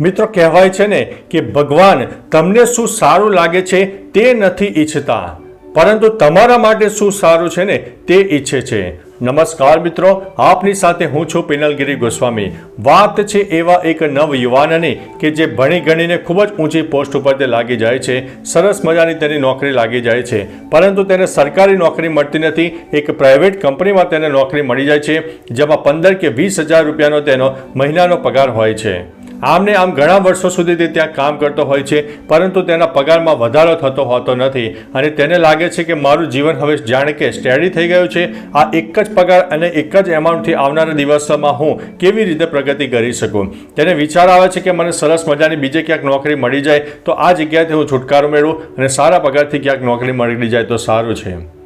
મિત્રો, કહેવાય છે ને કે ભગવાન તમને શું સારું લાગે છે તે નથી ઈચ્છતા. પરંતુ તમારા માટે શું સારું છે ને તે ઈચ્છે છે. નમસ્કાર મિત્રો, આપની સાથે હું છું પિનલગીરી ગોસ્વામી. વાત છે એવા એક નવ યુવાનની કે જે ભણી ગણીને ખૂબ જ ઊંચી પોસ્ટ ઉપર તે લાગી જાય છે, સરસ મજાની તેની નોકરી લાગી જાય છે. પરંતુ તેને સરકારી નોકરી મળતી નથી, એક પ્રાઇવેટ કંપનીમાં તેને નોકરી મળી જાય છે, જેમાં પંદર કે વીસ હજાર રૂપિયાનો તેનો મહિનાનો પગાર હોય છે. આમને આમ ઘણા વર્ષો સુધી તે ત્યાં કામ કરતો હોય છે, પરંતુ તેના પગારમાં વધારો થતો હોતો નથી. અને તેને લાગે છે કે મારું જીવન હવે જાણે કે સ્ટેડી થઈ ગયું છે. આ એક જ પગાર અને એક જ એમાઉન્ટથી આવનારા દિવસોમાં હું કેવી રીતે પ્રગતિ કરી શકું? તેને વિચાર આવે છે કે મને સરસ મજાની બીજે ક્યાંક નોકરી મળી જાય તો આ જગ્યાએથી હું છુટકારો મેળવું અને સારા પગારથી ક્યાંક નોકરી મળી જાય તો સારું છે.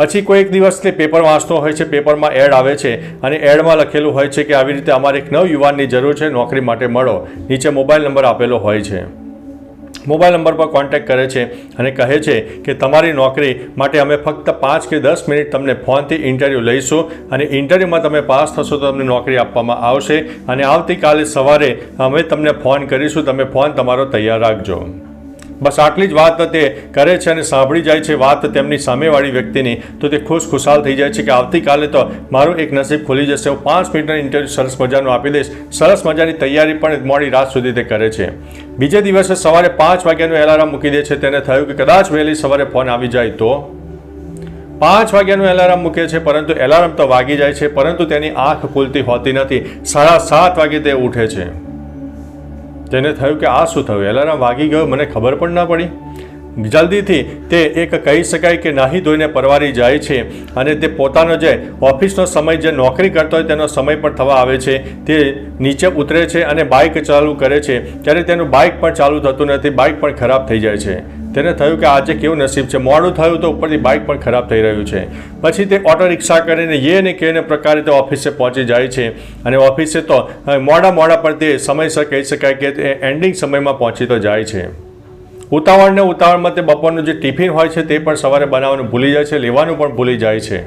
પછી કોઈ એક દિવસ તે પેપર વાંચતો હોય છે, પેપરમાં એડ આવે છે અને એડમાં લખેલું હોય છે કે આવી રીતે અમારે એક નવ યુવાનની જરૂર છે, નોકરી માટે મળો. નીચે મોબાઈલ નંબર આપેલો હોય છે. મોબાઈલ નંબર પર કોન્ટેક્ટ કરે છે અને કહે છે કે તમારી નોકરી માટે અમે ફક્ત પાંચ કે દસ મિનિટ તમને ફોનથી ઇન્ટરવ્યૂ લઈશું અને ઇન્ટરવ્યૂમાં તમે પાસ થશો તો તમને નોકરી આપવામાં આવશે અને આવતીકાલે સવારે અમે તમને ફોન કરીશું, તમે ફોન તમારો તૈયાર રાખજો. બસ આટલી જ વાત તે કરે છે અને સાંભળી જાય છે વાત તેમની સામેવાળી વ્યક્તિની. તો તે ખુશ ખુશાલ થઈ જાય છે કે આવતીકાલે તો મારું એક નસીબ ખુલી જશે. હું પાંચ મિનિટનો ઇન્ટરવ્યૂ સરસ મજાનું આપી દઈશ. સરસ મજાની તૈયારી પણ મોડી રાત સુધી તે કરે છે. બીજે દિવસે સવારે પાંચ વાગ્યાનું એલાર્મ મૂકી દે છે. તેને થયું કે કદાચ વહેલી સવારે ફોન આવી જાય તો? પાંચ વાગ્યાનું એલાર્મ મૂકે છે, પરંતુ એલાર્મ તો વાગી જાય છે, પરંતુ તેની આંખ ખુલતી હોતી નથી. સાડા સાત વાગે તે ઉઠે છે. તેને થયું કે આ શું થયું? એલાર્મ વાગી ગયો, મને ખબર પણ ના પડી. જલ્દીથી તે એક કહી શકાય કે નાહી ધોઈને પરવારી જાય છે અને તે પોતાનો જે ઓફિસનો સમય, જે નોકરી કરતો હોય તેનો સમય પણ થવા આવે છે. તે નીચે ઉતરે છે અને બાઇક ચાલુ કરે છે. ત્યારે તેનું બાઇક પણ ચાલુ થતું નથી, બાઇક પણ ખરાબ થઈ જાય છે. તેને થયું કે આજે કેવું નસીબ છે? મોડું થયું તો ઉપરથી બાઇક પણ ખરાબ થઈ રહ્યું છે. પછી તે ઓટો રિક્ષા કરીને યે ને કે ને પ્રકારે તે ઓફિસે પહોંચી જાય છે. અને ઓફિસે તો મોડા મોડા પણ તે સમયસર કહી શકાય કે તે એન્ડિંગ સમયમાં પહોંચી તો જાય છે. ઉતાવળને ઉતાવળમાં તે બપોરનું જે ટિફિન હોય છે તે પણ સવારે બનાવવાનું ભૂલી જાય છે, લેવાનું પણ ભૂલી જાય છે.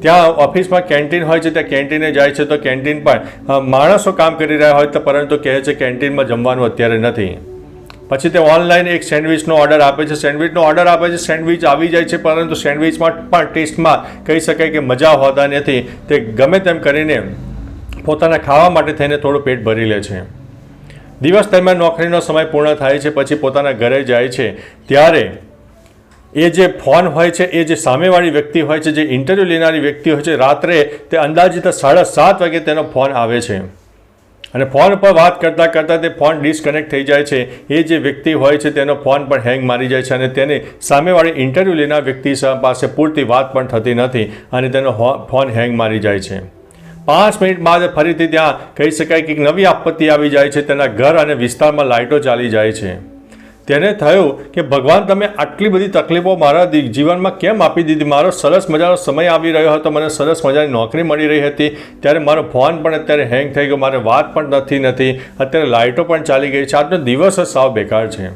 ત્યાં ઓફિસમાં કેન્ટીન હોય છે, ત્યાં કેન્ટીને જાય છે તો કેન્ટીન પણ માણસો કામ કરી રહ્યા હોય તો પરંતુ કહે છે કેન્ટીનમાં જમવાનું અત્યારે નથી. પછી તે ઓનલાઈન એક સેન્ડવિચનો ઓર્ડર આપે છે. સેન્ડવિચનો ઓર્ડર આપે છે, સેન્ડવિચ આવી જાય છે, પરંતુ સેન્ડવિચમાં પણ ટેસ્ટમાં કહી શકાય કે મજા હોતા નથી. તે ગમે તેમ કરીને પોતાના ખાવા માટે થઈને થોડું પેટ ભરી લે છે. દિવસ દરમિયાન નોકરીનો સમય પૂર્ણ થાય છે, પછી પોતાના ઘરે જાય છે. ત્યારે એ જે ફોન હોય છે, એ જે સામેવાળી વ્યક્તિ હોય છે, જે ઇન્ટરવ્યૂ લેનારી વ્યક્તિ હોય છે, રાત્રે તે અંદાજિત સાડા સાત વાગે તેનો ફોન આવે છે. અને ફોન પર વાત કરતાં કરતાં તે ફોન ડિસ્કનેક્ટ થઈ જાય છે. એ જે વ્યક્તિ હોય છે તેનો ફોન પણ હેંગ મારી જાય છે અને તેને સામેવાળી ઇન્ટરવ્યૂ લેનાર વ્યક્તિ પાસે પૂરતી વાત પણ થતી નથી અને તેનો ફોન હેંગ મારી જાય છે. પાંચ મિનિટ બાદ ફરીથી ત્યાં કહી શકાય કે નવી આપત્તિ આવી જાય છે. તેના ઘર અને વિસ્તારમાં લાઇટો ચાલી જાય છે. તેને થયું કે, ભગવાન, તમે આટલી બધી તકલીફો મારા જીવનમાં કેમ આપી દીધી? મારો સરસ મજાનો સમય આવી રહ્યો હતો, મને સરસ મજાની નોકરી મળી રહી હતી. ત્યારે મારો ફોન પણ અત્યારે હેંગ થઈ ગયો, મારે વાત પણ નથી નથી. અત્યારે લાઇટો પણ ચાલી ગઈ છે. આજનો દિવસ જ સાવ બેકાર છે.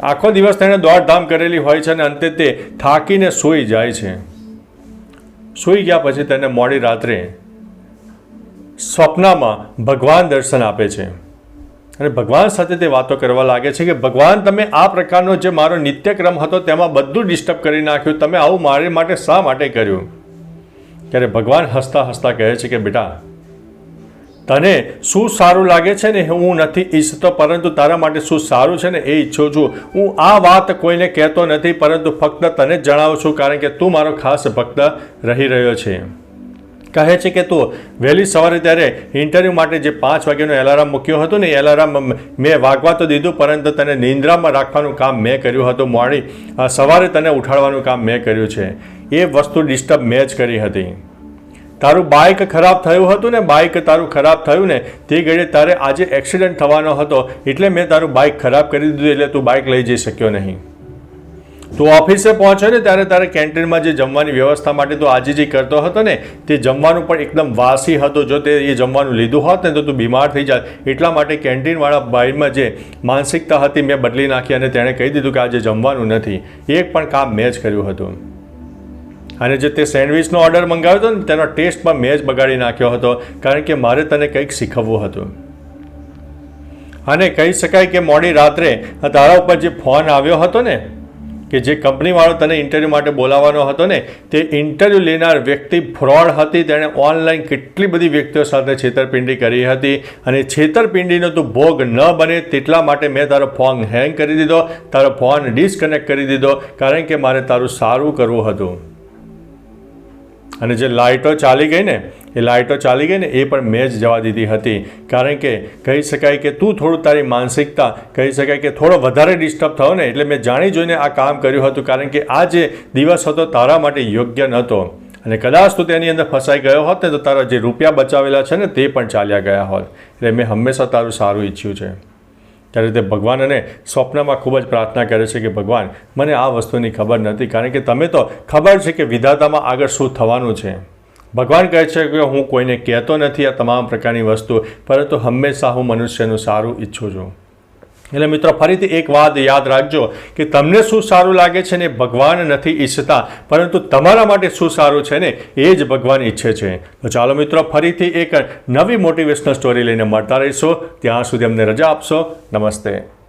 આખો દિવસ તેણે દોડધામ કરેલી હોય છે અને અંતે તે થાકીને સૂઈ જાય છે. સૂઈ ગયા પછી તેને મોડી રાત્રે સ્વપ્નમાં ભગવાન દર્શન આપે છે. અને ભગવાન સાથે તે વાતો કરવા લાગે છે કે, ભગવાન, તમે આ પ્રકારનો જે મારો નિત્યક્રમ હતો, તેમાં બધું ડિસ્ટર્બ કરી નાખ્યું. તમે આવું મારી માટે શા માટે કર્યું? ત્યારે ભગવાન હસતા હસતા કહે છે કે, બેટા, તને શું સારું લાગે છે ને? હું નથી ઈચ્છતો, પરંતુ તારા માટે શું સારું છે ને? એ ઈચ્છું છું. હું આ વાત કોઈને કહેતો નથી, પરંતુ ફક્ત તને જણાવું છું, કારણ કે તું મારો ખાસ ભક્ત રહી રહ્યો છે. કહે છે કે તું વહેલી સવારે ત્યારે ઇન્ટરવ્યૂ માટે જે પાંચ વાગ્યાનો એલાર્મ મૂક્યો હતો ને એલાર્મ મેં વાગવા તો દીધું, પરંતુ તને નિંદ્રામાં રાખવાનું કામ મેં કર્યું હતું. મોડી સવારે તને ઉઠાડવાનું કામ મેં કર્યું છે. એ વસ્તુ ડિસ્ટર્બ મેં જ કરી હતી. તારું બાઇક ખરાબ થયું હતું ને બાઇક તારું ખરાબ થયું ને, તે ઘડીએ તારે આજે એક્સિડન્ટ થવાનો હતો, એટલે મેં તારું બાઇક ખરાબ કરી દીધું, એટલે તું બાઇક લઈ જઈ શક્યો નહીં. તું ઓફિસે પહોંચ્યો ને ત્યારે તારે કેન્ટીનમાં જે જમવાની વ્યવસ્થા માટે તું જે કરતો હતો ને, તે જમવાનું પણ એકદમ વાસી હતું. જો તે એ જમવાનું લીધું હોત ને, તો તું બીમાર થઈ જાય એટલા માટે કેન્ટીનવાળા ભાઈમાં જે માનસિકતા હતી, મેં બદલી નાખી અને તેણે કહી દીધું કે આજે જમવાનું નથી. એક પણ કામ મેં જ કર્યું હતું. અને જે તે સેન્ડવિચનો ઓર્ડર મંગાવ્યો હતો ને, તેનો ટેસ્ટ પણ મેં જ બગાડી નાખ્યો હતો, કારણ કે મારે તને કંઈક શીખવવું હતું. અને કહી શકાય કે મોડી રાત્રે તારા ઉપર જે ફોન આવ્યો હતો ને કે જે કંપનીવાળો તને ઇન્ટરવ્યૂ માટે બોલાવવાનો હતો ને, તે ઇન્ટરવ્યૂ લેનાર વ્યક્તિ ફ્રોડ હતી. તેણે ઓનલાઈન કેટલી બધી વ્યક્તિઓ સાથે છેતરપિંડી કરી હતી. અને છેતરપિંડીનો તું ભોગ ન બને તેટલા માટે મેં તારો ફોન હેંગ કરી દીધો, તારો ફોન ડિસ્કનેક્ટ કરી દીધો, કારણ કે મારે તારું સારું કરવું હતું. અને જે લાઇટો ચાલી ગઈ ને, એ લાઇટો ચાલી ગઈ ને, એ પણ મેં જ જવા દીધી હતી. કારણ કે કહી શકાય કે તું થોડું તારી માનસિકતા, કહી શકાય કે થોડો વધારે ડિસ્ટર્બ થયો ને, એટલે મેં જાણી જોઈને આ કામ કર્યું હતું, કારણ કે આ જે દિવસ હતો તારા માટે યોગ્ય નહોતો. અને કદાચ તું તેની અંદર ફસાઈ ગયો હોત ને, તો તારા જે રૂપિયા બચાવેલા છે ને, તે પણ ચાલ્યા ગયા હોત. એટલે મેં હંમેશા તારું સારું ઈચ્છ્યું છે. ત્યારે તે ભગવાન અને સ્વપ્નમાં ખૂબ જ પ્રાર્થના કરે છે કે, ભગવાન, મને આ વસ્તુની ખબર નથી, કારણ કે તમે તો ખબર છે કે વિધાતામાં આગળ શું થવાનું છે. ભગવાન કહે છે કે, હું કોઈને કહેતો નથી આ તમામ પ્રકારની વસ્તુ, પરંતુ હંમેશા હું મનુષ્યનું સારું ઈચ્છું છું. એટલે મિત્રો, ફરીથી એક વાત યાદ રાખજો કે તમને શું સારું લાગે છે ને ભગવાન નથી ઈચ્છતા, પરંતુ તમારા માટે શું સારું છે ને એ જ ભગવાન ઈચ્છે છે. તો ચાલો મિત્રો, ફરીથી એક નવી મોટિવેશનલ સ્ટોરી લઈને મળતા રહીશો. ત્યાં સુધી અમને રજા આપશો. નમસ્તે.